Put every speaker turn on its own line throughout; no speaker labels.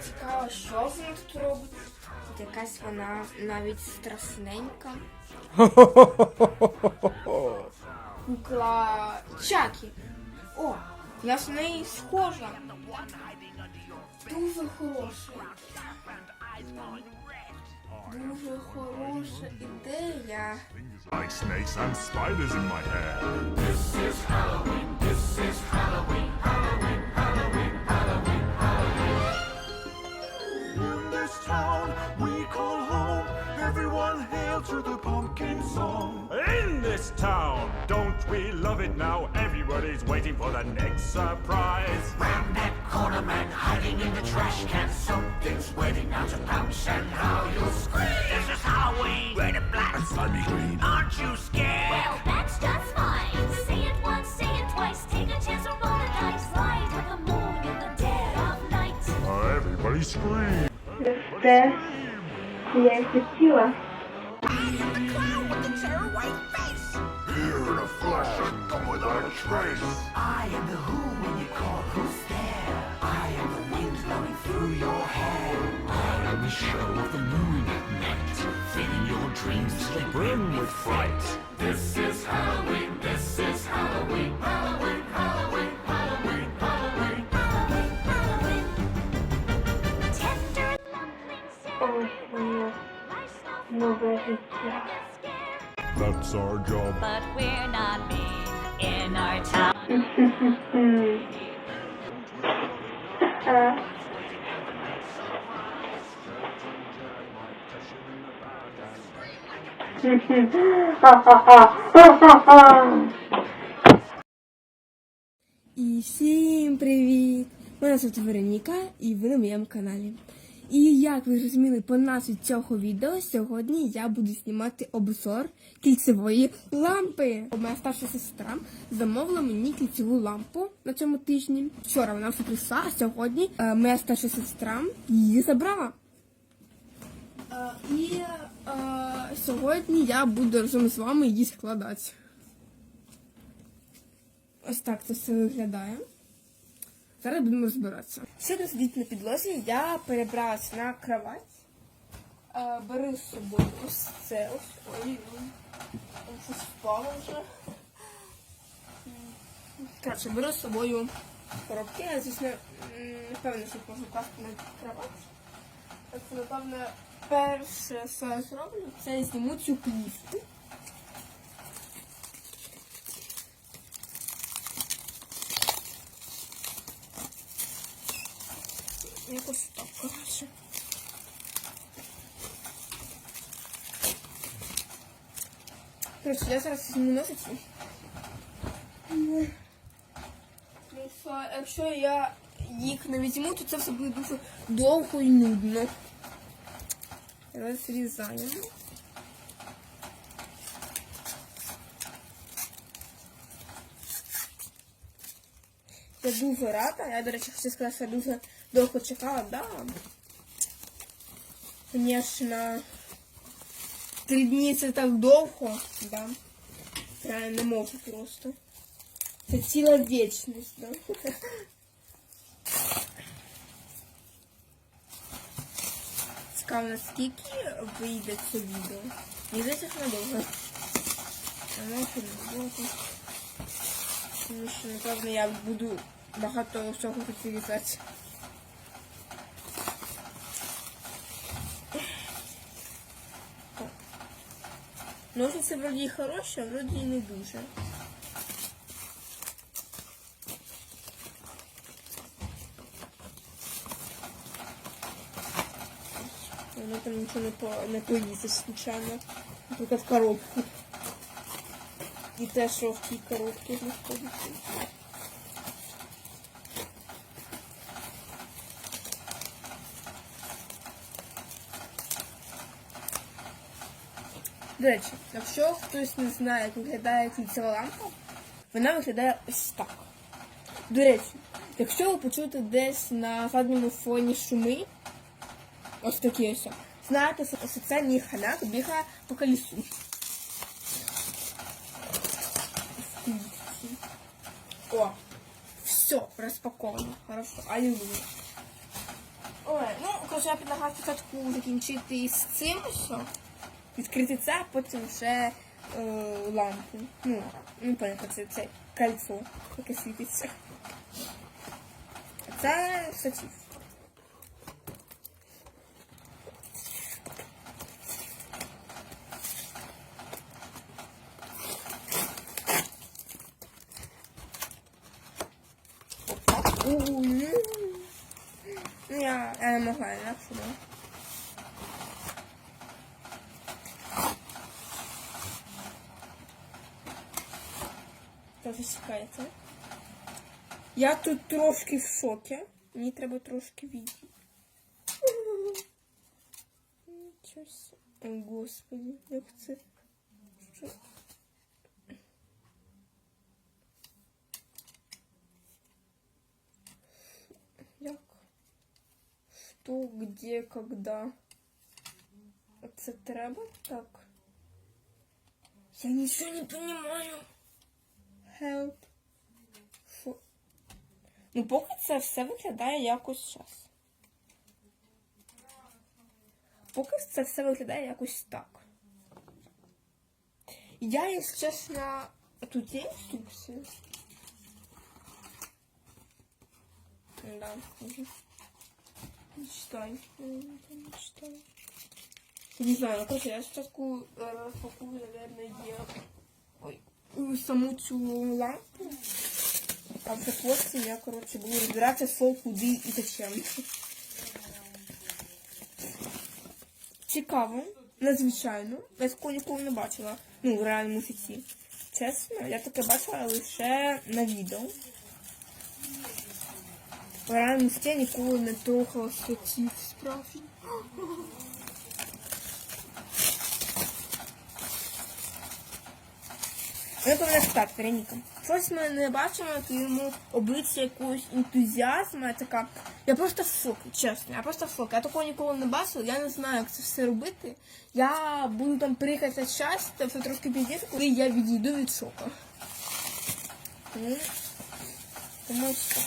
цікаво, що вона тут робить. Тут якась вона навіть страшненька. Кукла Чакі. О, я з неї схожа. Дуже хороша. Дуже хороша ідея.
Like snakes and spiders in my hair. In of it now. Everybody's waiting for the next surprise.
Round that corner man hiding in the trash can. Something's waiting out to pounce and how you'll scream. This is how we red and black
and slimy green.
Aren't you scared?
Well, that's just fine. Say it once, say it twice. Take a chance and roll a dice. Ride with the moon in the dead of night.
Uh, everybody scream. The first creative killer. trace.
I am the who when you call, who's there? I am the wind blowing through your hair. I am the shadow of the moon at night, filling your dreams brim with fright. This is Halloween, this is Halloween, Halloween, Halloween.
Oh.
That's our job.
But we're not being in our town.
А, Ха-ха-ха.
І всім привіт! Мене звати Вероніка і ви на моєму каналі. І як ви зрозуміли по назві цього відео, сьогодні я буду знімати обзор кільцевої лампи. Моя старша сестра замовила мені кільцеву лампу на цьому тижні. Вчора вона все прийшла, а сьогодні е, моя старша сестра її забрала. Е, і е, сьогодні я буду разом з вами її складати. Ось так це все виглядає. Зараз будемо розбиратися. Тут сидить на підлозі? Я перебралася на кровать. Е, Беру з собою ось це ось. Ой, щось впало вже. Коротше, беру з собою коробки. Я, звісно, не впевнена, що можу класти на кровать. Так напевно, перше, що я зроблю, це зніму цю плівку. Якось так, коротше. Коротше, я зараз візьму носиці. Ну, що, якщо я їх не візьму, то це все буде дуже довго і нудно. Розрізаємо. Я дуже рада. Я, до речі, хочу сказати, що я дуже довго чекала, да. Звісно, три дні це так довго, да. Я не можу просто. Це ціла вічність, да. Цікаво, наскільки вийде це відео. Мені здається, що надовго. А може не. Тому що, напевно, я буду багато всього хотіти різати. вроде вроді і хороші, а вроді і не дуже. Воно там нічого не, по, не поїсти случайно. Наприклад, коробку. І те, що в тій коробці знаходиться. До якщо хтось не знає, як виглядає кільцева лампа, вона виглядає ось так. До речі, якщо ви почуєте десь на задньому фоні шуми, ось такі ось, знаєте, що це мій халяк бігає по колесу. О, все, распаковано. Хорошо, аллилуйя. Ой, ну коротше, я предлагаю спочатку закінчити з цим все. Відкрити це, а потім вже е, лампу. Ну, не пам'ятаю, це, це кольцо, яке світиться. Це штатив. У, ну, ну, я, я не могла інакше, да. Тоже чекаєте. Я тут трошки в шокі. Мені треба трошки відійти. Нічого себе. О, Господи, як це. Що? Як? Что, где, когда? Це треба так? Я нічого не понимаю. Help. Фу. Ну, поки це все виглядає якось зараз. Поки це все виглядає якось так. Я, якщо чесно, тут є інструкція. Да, угу. Не знаю, короче, я спочатку е, розпакую, наверное, є ой, е, саму цю лампу. А вже потім я, коротше, буду розбиратися, що, куди і зачем. Цікаво, надзвичайно. Я такого ніколи не бачила. Ну, в реальному житті. Чесно, я таке бачила лише на відео. В реальному житті ніколи не трогала статів справжній. Я пам'ятаю так, Вероніка. Щось ми не бачимо твоєму обличчя якогось ентузіазму. Я така. Я просто в шокі, чесно. Я просто в шокі. Я такого ніколи не бачила, я не знаю, як це все робити. Я буду там приїхати час, це все трошки пізніше, коли я відійду від шоку. Тому, тому що.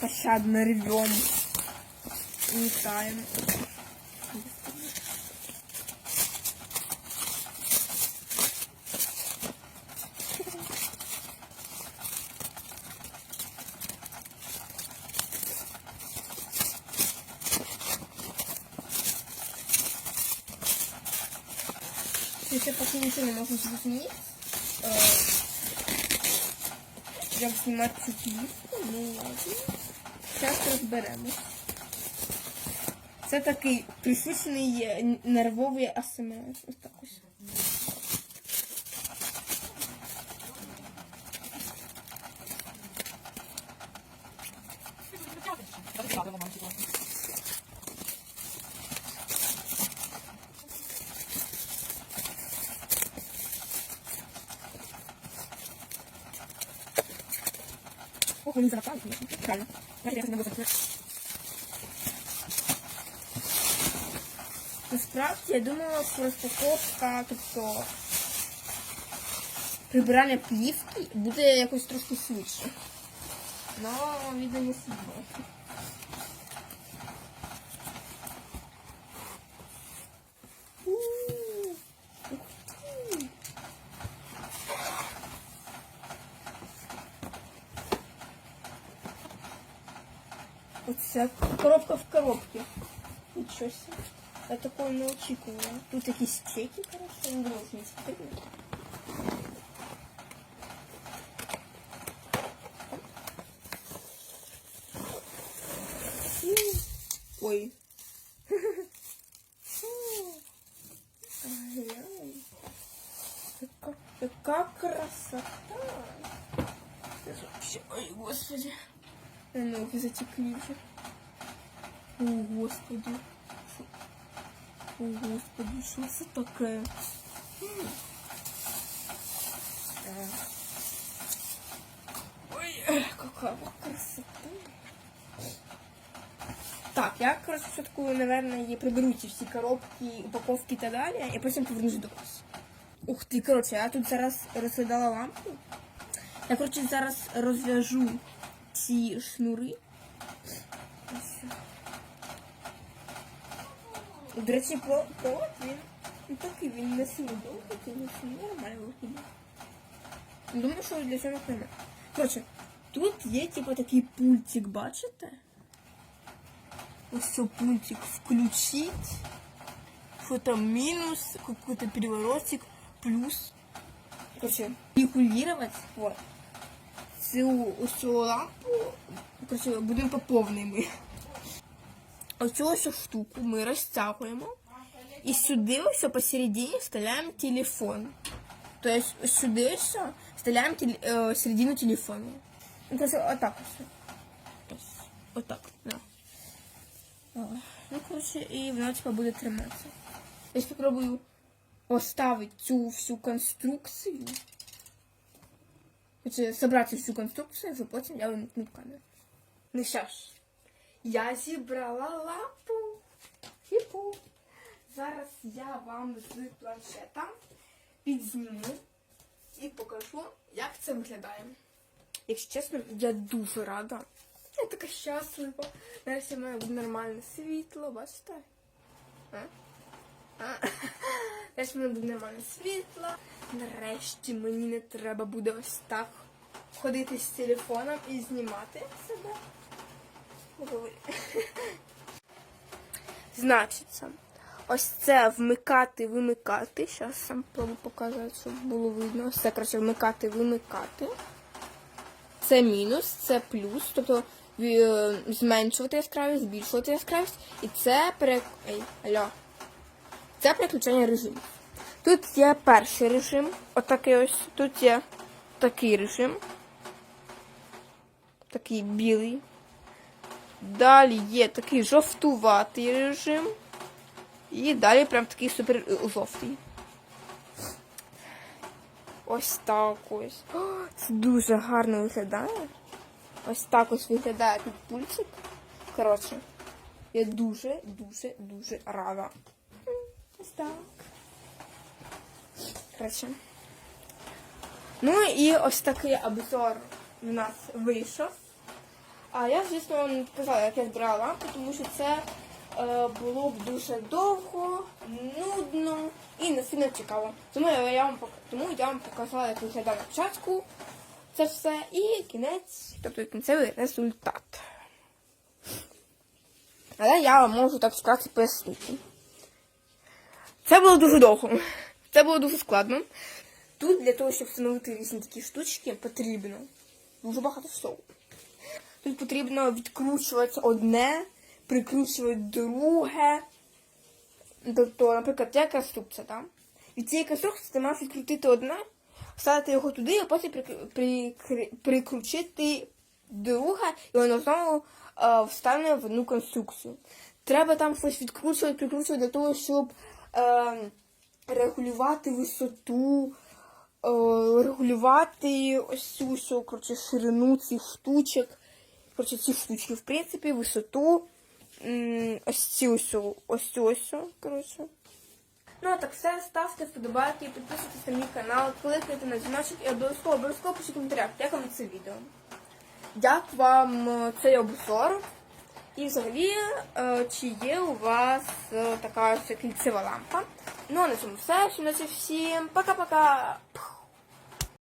Беспощадно рвем. Метаем. Если пока ничего не можем зрозуміти, знімати цю плівку, ну ладно. Зараз розберемось. Це такий пришвидшений е, нервовий АСМР. Ось так ось. Ох, не конечно. Правильно. Я це не буду Насправді я думала, що розпаковка, тобто прибирання плівки буде якось трошки швидше. Но видно, не судьба. У-у-у. Ух ти. Оце коробка в коробці. Нічого себе. Я такого не очікувала. Тут якісь чеки, коротше, не думала, що мені це потрібно. Ой. Ай-яй. Яка, яка красота. Це ж вообще- Ой, господи. Ноги затекли вже. О, господи. О, господи, що це таке? Е, Какая красота. Так, я, коротше, спочатку, наверное, приберу ці всі коробки, упаковки і так далі, і потім повернусь до вас. Ух ти, коротше, я тут зараз розглядала лампу. Я, коротше, зараз розв'яжу ці шнури. Ось. До речі, про провод він ну, такий, він не сильно довгий, звісно, нормально виглядає. Думаю, що для цього прийме. Коротше, тут є типу такий пультик, бачите? Ось це пультик включить. Що там мінус, какой-то переворотик, плюс. Короче, регулировать, вот. Цю ось цю лампу, короче, будемо по повній ми. Оцю ось штуку ми розтягуємо. І сюди ось посередині вставляємо телефон. То есть сюди ось вставляємо теле, е, середину телефону. Ну, короче, отак ось. Отак, да. Ну, короче, і воно типа буде триматися. Я спробую поставити цю всю конструкцію. Короче, собрати всю конструкцію, вже потім я вимкну камеру. Ну що ж, я зібрала лампу. Хіпу. Зараз я вам з планшета підзніму і покажу, як це виглядає. Якщо чесно, я дуже рада. Я така щаслива. Нарешті в мене буде нормальне світло, бачите? А? Нарешті мене буде нормальне світло. Нарешті мені не треба буде ось так ходити з телефоном і знімати себе. Значиться, ось це вмикати, вимикати. Зараз сам пробую показати, щоб було видно. Ось це, коротше, вмикати, вимикати. Це мінус, це плюс, тобто е, зменшувати яскравість, збільшувати яскравість. І це пере... Ей, алло. Це переключення режимів. Тут є перший режим, отакий ось. Тут є такий режим. Такий білий. Далі є такий жовтуватий режим. І далі прям такий супер жовтий. Ось так ось. О, це дуже гарно виглядає. Ось так ось виглядає тут пульсик. Коротше, я дуже, дуже, дуже рада. Ось так. Коротше. Ну і ось такий обзор у нас вийшов. А я, звісно, не показала, як я збирала тому що це е, було б дуже довго, нудно і не сильно цікаво. Тому я, вам тому я вам показала, як виглядає на початку це все і кінець, тобто кінцевий результат. Але я вам можу так вкратце пояснити. Це було дуже довго. Це було дуже складно. Тут для того, щоб встановити різні такі штучки, потрібно дуже багато всього. Тут потрібно відкручувати одне, прикручувати друге. Тобто, наприклад, ця конструкція, так? Від цієї конструкції ти маєш відкрутити одне, вставити його туди, а потім прикр- прикр- прикручити друге, і воно знову е, встане в одну конструкцю. Треба там щось відкручувати, прикручувати для того, щоб е, регулювати висоту, е, регулювати ось цю всю, коротше, ширину цих штучок. Коротше, ці штучки, в принципі, висоту. Ось цю ось, ось цю ось, коротше. Ну, а так все, ставте вподобайки, підписуйтесь на мій канал, кликайте на дзвіночок і обов'язково обов'язково пишіть коментарях, як вам це відео. Як вам е, цей обзор? І взагалі, е, чи є у вас е, така кільцева лампа? Ну, а на цьому все. Всім, всім пока-пока!